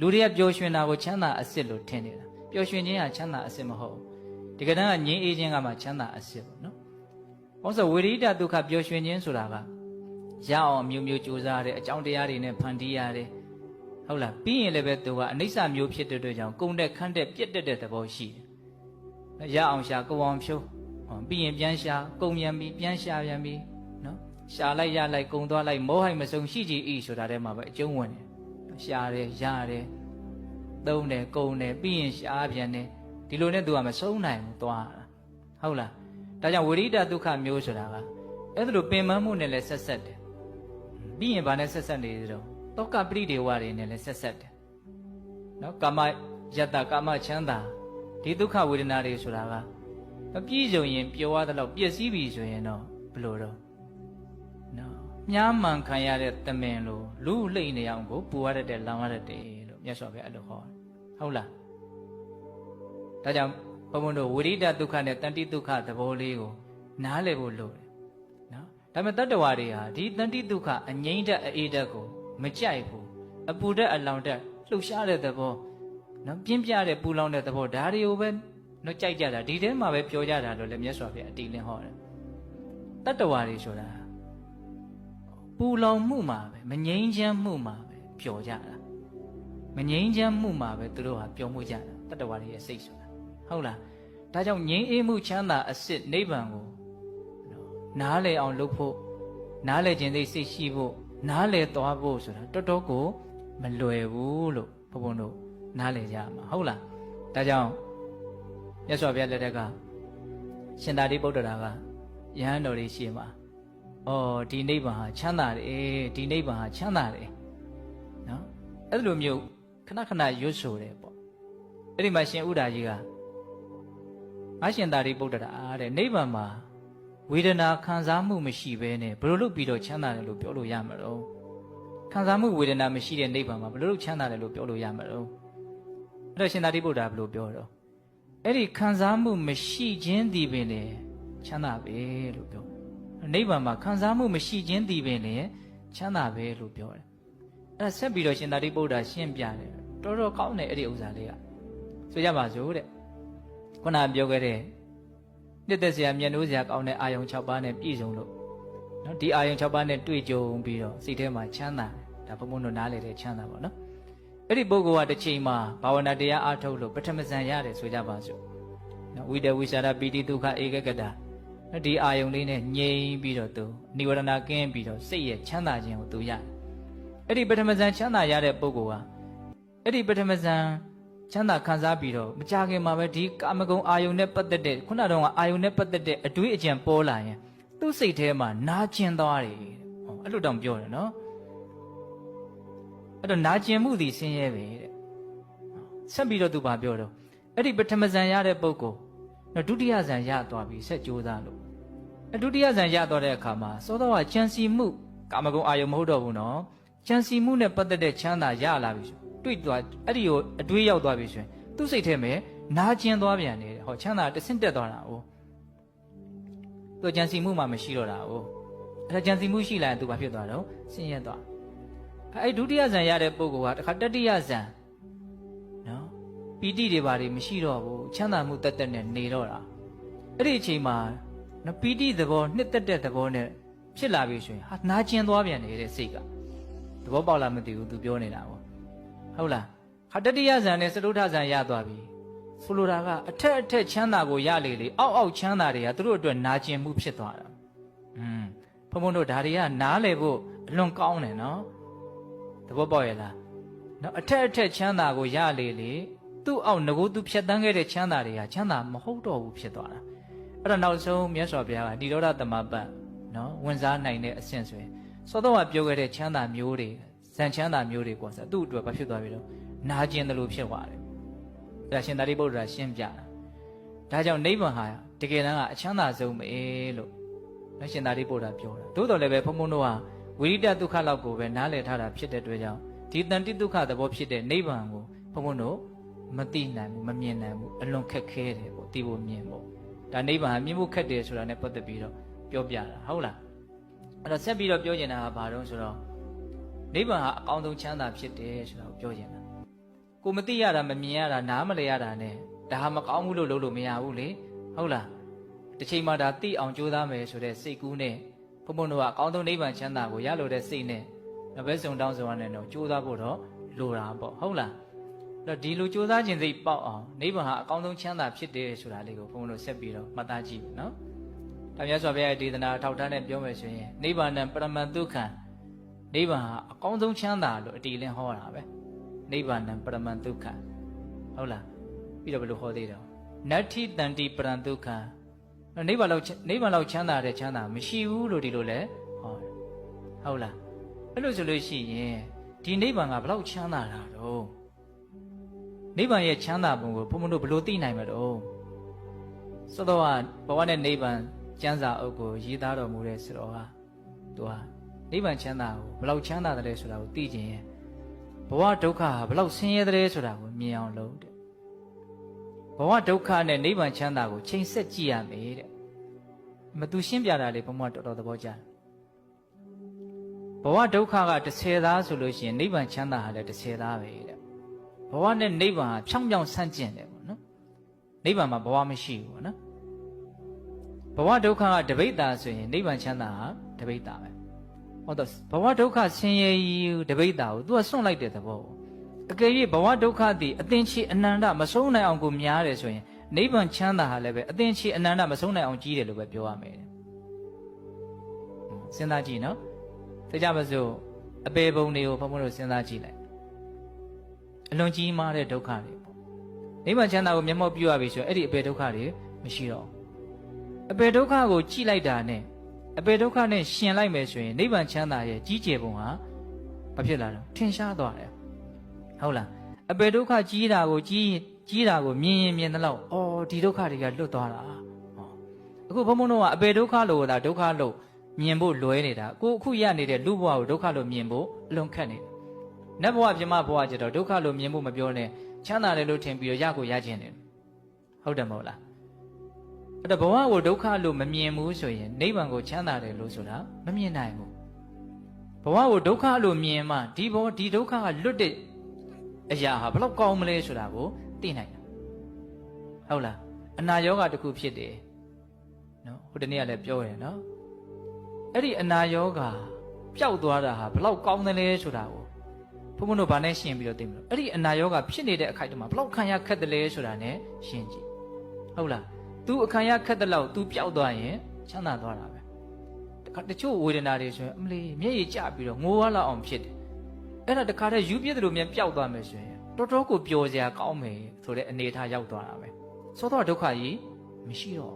လူတွေကပျော်ရွှင်တာကိုချမ်းသာအစစ်လို့ထင်နေတာပျော်ရွှင်ခြင်းဟာချမ်းသာအစစ်မဟုတ်ဘူးဒီကတန်းကငြင်းအေးခြင်းကမှချမ်းသာအစစ်ပေါ့နော်။ဘာလို့ဆိုဝိရိဒဒုက္ခပျော်ရွှင်ခြင်းဆိုတာကရအောင်အမျိုးမျိုးကြိုးစားရတယ်အကြောင်းတရားတွေနဲ့ဖန်တီးရတယ်ဟုတ်လားပြီးရင်လည်းပဲသူကအနိစ္စမျိုးဖြစ်တဲ့အတွက်ကြောင့်ကုံတဲ့ခန့်တဲ့ပြက်တက်တဲ့သဘောရှိတယ်။ရအောင်ရှာကုံအောင်ဖြိုးဟောပြီးရင်ပြန်ရှာကုံပြန်ပြီးပြန်ရှာပြန်ပြီးနော်ရှာလိုက်ရလိုက်ကုံသွားလိုက်မောဟိုက်မစုံရှိကြည်ဤဆိုတာထဲမှာပဲအကျုံးဝင်တယ်။ ရှာတယ်ရတယ်သုံးတယ်ကုံတယ်ပြီးရင်ရှာပြန်တယ်ဒီလိုနဲ့သူကမဆုံးနိုင်ဘူးသွားတာဟုတ်လားဒါကြောင့်ဝိရိဒဒုက္ခမျိုးဆိုတာကအဲ့ဒါလိုပင်မမှုနဲ့လည်းဆက်ဆက်တယ်ပြီးရင်ဗာနဲ့ဆက်ဆက်နေသလိုတောကပရိဒေဝတွေနဲ့လည်းဆက်ဆက်တယ်နော်ကာမယတ္တကာမချမ်းသာဒီဒုက္ခဝေဒနာတွေဆိုတာကမပြည့်စုံရင်ပျော်ရသလောက်ပျက်စီးပြီဆိုရင်တော့ဘယ်လိုတော့နော် မြားမှန်ခံရတဲ့တမင်လိုလူလှိမ့်နေအောင်ကိုပူရတဲ့လောင်ရတဲ့လို့မြတ်စွာဘုရားအဲ့လိုဟောတယ်ဟုတ်လားဒါကြောင့်ဘုံဘုံတို့ဝိရိဒဒုက္ခနဲ့တန်တိဒုက္ခသဘောလေးကိုနားလည်ဖို့လိုတယ်နော်ဒါပေမဲ့တတ္တဝါတွေဟာဒီတန်တိဒုက္ခအငြိမ့်တဲ့အေးတဲ့ကိုမကြိုက်ဘူးအပူတဲ့အလောင်တဲ့လှုပ်ရှားတဲ့သဘောနော်ပြင်းပြတဲ့ပူလောင်တဲ့သဘောဒါတွေကိုပဲနော်ကြိုက်ကြတာဒီထဲမှာပဲပြောကြတာလို့လည်းမြတ်စွာဘုရားအတိလင်းဟောတယ်တတ္တဝါတွေဆိုတာ ပူလောင်မှုမှာပဲမငြိမ်းချမ်းမှုမှာပဲပျော်ကြတာမငြိမ်းချမ်းမှုမှာပဲသူတို့ဟာပျော်မှုကြတာတတ္တဝါတွေရဲ့စိတ်ဆိုတာဟုတ်လားဒါကြောင့်ငြိမ်းအေးမှုချမ်းသာအစစ်နိဗ္ဗာန်ကိုနော်နားလည်အောင်လုပ်ဖို့နားလည်ခြင်းသိစိတ်ရှိဖို့နားလည်သွားဖို့ဆိုတာတော်တော်ကိုမလွယ်ဘူးလို့ဘုံဘုံတို့နားလည်ကြမှာဟုတ်လားဒါကြောင့်မြတ်စွာဘုရားလက်ထက်ကရှင်သာရိပုတ္တရာကယဟန်တော်လေးရှိမှာ ဩဒီနိဗ္ဗာန်ဟာချမ်းသာတယ်ဒီနိဗ္ဗာန်ဟာချမ်းသာတယ်နော်အဲ့လိုမျိုးခဏခဏရွတ်ဆိုတယ်ပေါ့အဲ့ဒီမှာရှင်ဥဒ္ဒါကြီးကငါရှင်သာရိပုတ္တရာတဲ့နိဗ္ဗာန်မှာဝေဒနာခံစားမှုမရှိဘဲနဲ့ဘယ်လိုလုပ်ပြီးတော့ချမ်းသာတယ်လို့ပြောလို့ရမှာတော့ခံစားမှုဝေဒနာမရှိတဲ့နိဗ္ဗာန်မှာဘယ်လိုလုပ်ချမ်းသာတယ်လို့ပြောလို့ရမှာတော့အဲ့တော့ရှင်သာရိပုတ္တရာဘယ်လိုပြောတော့အဲ့ဒီခံစားမှုမရှိခြင်းဒီပင်လေချမ်းသာပဲလို့ပြော နိဗ္ဗာန်မှာခံစားမှုမရှိခြင်းဒီပင်လေချမ်းသာပဲလို့ပြောတယ်အဲ့ဒါဆက်ပြီးတော့ရှင်သာရိပုတ္တရာရှင်းပြတယ်တော်တော်ကောင်းတယ်အဲ့ဒီဥစ္စာလေးကဆိုကြပါစို့တဲ့ခုနပြောခဲ့တဲ့နှစ်သက်စရာမျက်နှိုးစရာကောင်းတဲ့အာယုံ6ပါးနဲ့ပြည့်စုံလို့နော်ဒီအာယုံ6ပါးနဲ့တွေ့ကြုံပြီးတော့စိတ်ထဲမှာချမ်းသာတယ်ဒါဘုံဘုံတို့နားလေတဲ့ချမ်းသာပါနော်အဲ့ဒီပုဂ္ဂိုလ်ကတစ်ချိန်မှာဘာဝနာတရားအားထုတ်လို့ပထမဇန်ရတယ်ဆိုကြပါစို့နော်ဝိတဝိသရာပီတိဒုက္ခဧကကတာ နော်ဒီအာယုံလေးနဲ့ငြိမ်ပြီးတော့သူនិဝရဏကင်းပြီးတော့စိတ်ရဲ့ချမ်းသာခြင်းကိုသူရတယ်အဲ့ဒီပထမဇန်ချမ်းသာရတဲ့ပုဂ္ဂိုလ်ဟာအဲ့ဒီပထမဇန်ချမ်းသာခံစားပြီးတော့မကြခင်မှာပဲဒီကာမဂုဏ်အာယုန်နဲ့ပတ်သက်တဲ့ခုနကတော့အာယုန်နဲ့ပတ်သက်တဲ့အတွေးအကြံပေါ်လာရင်သူ့စိတ်ထဲမှာနာကျင်သွားတယ်ဟောအဲ့လိုတောင်ပြောတယ်နော်အဲ့တော့နာကျင်မှုသည်ဆင်းရဲပဲတဲ့ဆက်ပြီးတော့သူဘာပြောတော့အဲ့ဒီပထမဇန်ရတဲ့ပုဂ္ဂိုလ် နော်ဒုတိယဇန်ရသွားပြီဆက်ကြိုးစားလို့အဲ့ဒုတိယဇန်ရသွားတဲ့အခါမှာစောတော့ကကြံစီမှုကာမဂုဏ်အာယုန်မဟုတ်တော့ဘူးနော်ကြံစီမှုနဲ့ပတ်သက်တဲ့ချမ်းသာရလာပြီဆိုတွေ့သွားအဲ့ဒီကိုအတွေးရောက်သွားပြီဆိုရင်သူ့စိတ်ထဲမှာနာကျင်သွားပြန်တယ်ဟောချမ်းသာတဆင့်တက်သွားတာ哦သူကြံစီမှုမှမရှိတော့တာ哦အဲ့ဒါကြံစီမှုရှိလာရင်သူဘာဖြစ်သွားတော့ဆင်းရဲသွားအဲ့ဒုတိယဇန်ရတဲ့ပုဂ္ဂိုလ်ကတခါတတိယဇန်နော် ပီတိတွေဘာတွေမရှိတော့ဘူးချမ်းသာမှုတက်တက်နဲ့နေတော့တာအဲ့ဒီအချိန်မှာနော်ပီတိသဘောနှစ်တက်တဲ့သဘောနဲ့ဖြစ်လာပြီဆိုရင်ဟာနာကျင်သွားပြန်နေတဲ့စိတ်ကသဘောပေါက်လားမသိဘူးသူပြောနေတာပေါ့ဟုတ်လားခတတိယဇန်နဲ့စတုထဇန်ရသွားပြီဆိုလိုတာကအထက်အထက်ချမ်းသာကိုရလေလေအောက်အောက်ချမ်းသာတွေကသူတို့အတွက်နာကျင်မှုဖြစ်သွားတာอืมဘုံဘုံတို့ဒါတွေကနားလေဖို့အလွန်ကောင်းတယ်နော်သဘောပေါက်ရဲ့လားနော်အထက်အထက်ချမ်းသာကိုရလေလေ သူ့အောက်ငကိုသူဖြတ်တန်းခဲ့တဲ့ချမ်းသာတွေကချမ်းသာမဟုတ်တော့ဘူးဖြစ်သွားတာအဲ့တော့နောက်ဆုံးမြတ်စွာဘုရားကဒီရောဓသမပတ်နော်ဝင်စားနိုင်တဲ့အဆင့်ဆိုရင်စောတော့ကပြောခဲ့တဲ့ချမ်းသာမျိုးတွေဇန်ချမ်းသာမျိုးတွေကဆိုသူ့အတွက်ဘာဖြစ်သွားပြီတော့နာကျင်တယ်လို့ဖြစ်သွားတယ်။ဒါရှင်သာရိပုတ္တရာရှင်းပြတာ။ဒါကြောင့်နိဗ္ဗာန်ဟာတကယ်တမ်းကအချမ်းသာဆုံးပဲလို့နရှင်သာရိပုတ္တရာပြောတာ။သို့တော်လည်းပဲဘုံဘုံတို့ဟာဝိရိတဒုက္ခလောက်ကိုပဲနားလည်ထားတာဖြစ်တဲ့အတွက်ကြောင့်ဒီတန်တိဒုက္ခသဘောဖြစ်တဲ့နိဗ္ဗာန်ကိုဘုံဘုံတို့ မသိနိုင်ဘူးမမြင်နိုင်ဘူးအလွန်ခက်ခဲတယ်ပေါ့သိဖို့မြင်ဖို့ဒါနိဗ္ဗာန်မြင်ဖို့ခက်တယ်ဆိုတာနဲ့ပတ်သက်ပြီးတော့ပြောပြတာဟုတ်လားအဲ့တော့ဆက်ပြီးတော့ပြောချင်တာကဘာလို့ဆိုတော့နိဗ္ဗာန်ဟာအကောင်းဆုံးချမ်းသာဖြစ်တယ်ဆိုတာကိုပြောချင်တာကိုမသိရတာမမြင်ရတာနားမလည်ရတာ ਨੇ ဒါဟာမကောင်းဘူးလို့လုပ်လို့မရဘူးလေဟုတ်လားတစ်ချိန်မှဒါသိအောင်ကြိုးစားမယ်ဆိုတဲ့စိတ်ကူးနဲ့ဘုံဘုံတို့ကအကောင်းဆုံးနိဗ္ဗာန်ချမ်းသာကိုရလို့တဲ့စိတ်နဲ့ဘယ်စုံတောင်းဆိုရတဲ့တော့ကြိုးစားဖို့တော့လိုတာပေါ့ဟုတ်လားအဲ့ တော့ဒီလိုကြိုးစားခြင်းစိတ်ပေါက်အောင်နိဗ္ဗာန်ဟာအကောင်းဆုံးချမ်းသာဖြစ်တယ်ဆိုတာလေးကိုဘုံဘုံတို့ဆက်ပြီးတော့မှတ်သားကြည့်မယ်နော်ဒါမြတ်စွာဘုရားရဲ့ဒေသနာထောက်ထားနဲ့ပြောမယ်ဆိုရင်နိဗ္ဗာန်ပရမန်ဒုက္ခံနိဗ္ဗာန်ဟာအကောင်းဆုံးချမ်းသာလို့အတီးလင်းဟောတာပဲနိဗ္ဗာန်ပရမန်ဒုက္ခံဟုတ်လားပြီးတော့ဘယ်လိုဟောသေးတယ်နတ္ထိတန္တိပရံဒုက္ခံနိဗ္ဗာန်လောက်နိဗ္ဗာန်လောက်ချမ်းသာတဲ့ချမ်းသာမရှိဘူးလို့ဒီလိုလဲဟောတယ်ဟုတ်လားအဲ့လိုဆိုလို့ရှိရင်ဒီနိဗ္ဗာန်ကဘလောက်ချမ်းသာတာတော့ နိဗ္ဗာန်ရဲ့ချမ်းသာပုံကိုဘုံဘုံတို့ဘယ်လိုသိနိုင်မလို့သောတော်ကဘဝနဲ့နိဗ္ဗာန်ကျမ်းစာအုပ်ကိုရေးသားတော်မူတဲ့ဆိုတော့ဟာသူဟာနိဗ္ဗာန်ချမ်းသာကိုဘလောက်ချမ်းသာတယ်ဆိုတာကိုသိခြင်းရဲ့ဘဝဒုက္ခဟာဘလောက်ဆင်းရဲတယ်ဆိုတာကိုမြင်အောင်လုပ်တဲ့ဘဝဒုက္ခနဲ့နိဗ္ဗာန်ချမ်းသာကိုချိန်ဆက်ကြည့်ရမယ်တဲ့မသူရှင်းပြတာလေဘုံဘတော်တော်သဘောကျတယ်ဘဝဒုက္ခက30သားဆိုလို့ရှိရင်နိဗ္ဗာန်ချမ်းသာဟာလည်း30သားပဲတဲ့ ဘဝနဲ့နိဗ္ဗာန်ဟာဖြောင်းဖြောင်းဆန့်ကျင်တယ်ပေါ့နော်နိဗ္ဗာန်မှာဘဝမရှိဘူးပေါ့နော်ဘဝဒုက္ခကတပိဋ္ဌာဆိုရင်နိဗ္ဗာန်ချမ်းသာဟာတပိဋ္ဌာပဲဟုတ်တော့ဘဝဒုက္ခဆင်းရဲကြီးတပိဋ္ဌာကို तू ကစွန့်လိုက်တဲ့သဘောပေါ့အကယ်၍ဘဝဒုက္ခသည်အသင်္ချေအနန္တမဆုံးနိုင်အောင်ကိုများတယ်ဆိုရင်နိဗ္ဗာန်ချမ်းသာဟာလည်းပဲအသင်္ချေအနန္တမဆုံးနိုင်အောင်ကြီးတယ်လို့ပဲပြောရမယ်စဉ်းစားကြည့်နော်သိကြပါစို့အပေပုံတွေကိုဘုံဘုံတို့စဉ်းစားကြည့်လိုက် အလွန်ကြီးမားတဲ့ဒုက္ခတွေပေါ့နိဗ္ဗာန်ချမ်းသာကိုမျက်မှောက်ပြုရပြီဆိုရင်အဲ့ဒီအပေဒုက္ခတွေမရှိတော့အပေဒုက္ခကိုကြည့်လိုက်တာနဲ့အပေဒုက္ခနဲ့ရှင်လိုက်မယ်ဆိုရင်နိဗ္ဗာန်ချမ်းသာရဲ့ကြီးကျယ်ပုံဟာဘာဖြစ်လာတော့ထင်ရှားသွားတယ်ဟုတ်လားအပေဒုက္ခကြီးတာကိုကြီးကြီးတာကိုမြင်ရင်မြင်သလောက်အော်ဒီဒုက္ခတွေကလွတ်သွားတာဟောအခုဘုံဘုံတို့ကအပေဒုက္ခလို့ဒါဒုက္ခလို့မြင်ဖို့လွဲနေတာကိုအခုရနေတဲ့လူဘဝကိုဒုက္ခလို့မြင်ဖို့အလွန်ခက်နေတယ် နတ်ဘဝပြမဘဝကျတော့ဒုက္ခလို့မြင်ဖို့မပြောနဲ့ချမ်းသာတယ်လို့ထင်ပြီးတော့ရကိုရခြင်းတယ်ဟုတ်တယ်မဟုတ်လားအဲ့တော့ဘဝကိုဒုက္ခလို့မမြင်ဘူးဆိုရင်နိဗ္ဗာန်ကိုချမ်းသာတယ်လို့ဆိုတာမမြင်နိုင်ဘူးဘဝကိုဒုက္ခလို့မြင်မှဒီဘဝဒီဒုက္ခကလွတ်တဲ့အရာဟာဘလောက်ကောင်းမလဲဆိုတာကိုသိနိုင်တာဟုတ်လားအနာယောဂတစ်ခုဖြစ်တယ်နော်ဟိုတနေ့ကလည်းပြောရယ်နော်အဲ့ဒီအနာယောဂပျောက်သွားတာဟာဘလောက်ကောင်းတယ်လဲဆိုတာကို ဘုံဘုံတို့ဗာနဲ့ရှင်းပြီးတော့သိမလို့အဲ့ဒီအနာယောဂဖြစ်နေတဲ့အခိုက်အတန့်မှာဘလောက်ခံရခက်တယ်လဲဆိုတာ ਨੇ ရှင်းကြည့်ဟုတ်လား तू အခံရခက်တဲ့လောက် तू ပျောက်သွားရင်ချမ်းသာသွားတာပဲတချို့ဝေဒနာတွေဆိုရင်အမလီမျက်ရည်ကျပြီးတော့ငိုရလောက်အောင်ဖြစ်တယ်အဲ့ဒါတခါတည်းယူပြည့်တယ်လို့မြန်ပျောက်သွားမယ်ဆိုရင်တော်တော်ကိုပျော်စရာကောင်းမယ်ဆိုတဲ့အနေအထားရောက်သွားတာပဲသောသောဒုက္ခကြီးမရှိတော့